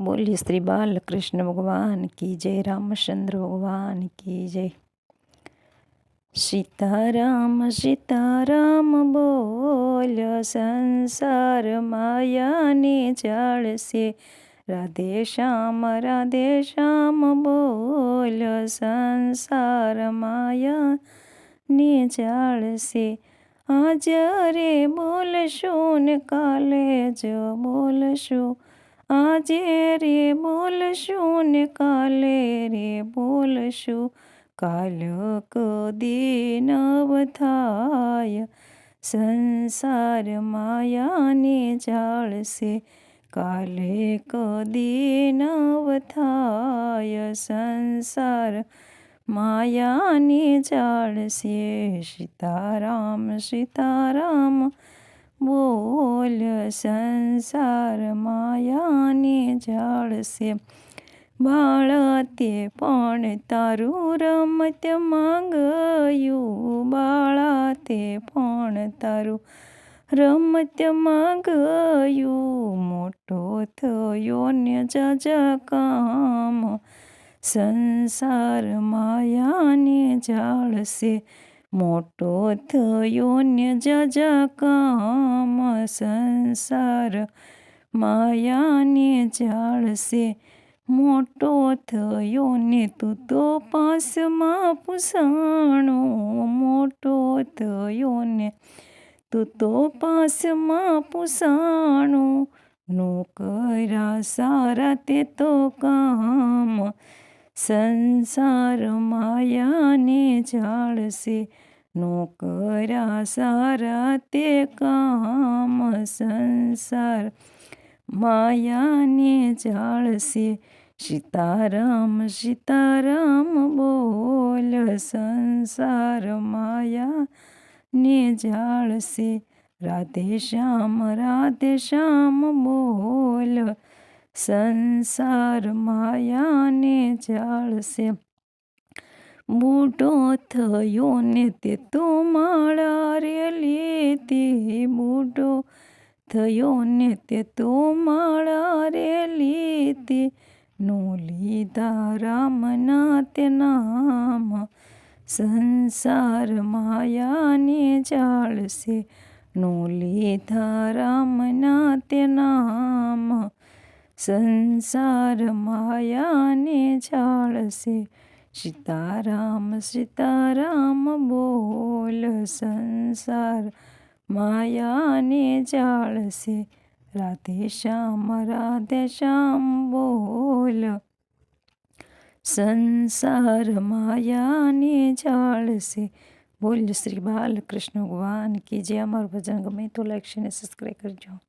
બોલીએ શ્રી બાલકૃષ્ણ ભગવાન કી જય રામચંદ્ર ભગવાન કી જય સીતારામ સીતારામ બોલ સંસાર માયાને ચાળશે રાધે શ્યામ રાધે શ્યામ બોલ સંસાર માયાને ચાળશે આજ રે બોલશું ને કાલે જ બોલશું આજે રે બોલશું ને કાલે રે બોલશું કાલ કદી નવ થાય સંસાર માયાને જાળશે. કાલે કદી નવ થાય સંસાર માયાને જાળશે. સીતારામ સીતારામ બોલ સંસાર માયાને જાળશે બાળતે પણ તારું રમત માંગયું. બાળાતે પણ તારું રમત માંગયું. મોટો થયો ને જજ કામ. સંસાર માયાને જાળશે મોટો થયો ને જજા કામ સંસાર. માયાને જાળશે મોટો થયો ને તું તો પાસમાં પૂસાણો. મોટો થયો ને તું તો પાસમાં પૂસાણો. નોકરા સારા તે તો કામ સંસાર માયાને જાળશે. નોકરા સારા તે કામ સંસાર માયાને જાળશે. સીતારામ સીતારામ બોલ, સંસાર માયાને જાળશે. રાધે શ્યામ રાધે શ્યામ બોલ સંસાર માયાને જાળશે. મોટો થયો ને તે તો માળા રે લેતી મોટો થયો ને તે તો માળા રે લેતી નો લીધા રામના તે નામ. સંસાર માયાને જાળશે. નો લીધા રામના તે સંસાર માયાને જાળશે સીતારામ સીતારામ બોલ સંસાર માયાને જાળશે રાધે શ્યામ રાધે શ્યામ બોલ સંસાર માયાને જાળશે બોલ શ્રી બાલકૃષ્ણ ભગવાન કે જે અમારું ભજન ગમે તો લાઈક અને સબસ્ક્રાઈબ કરજો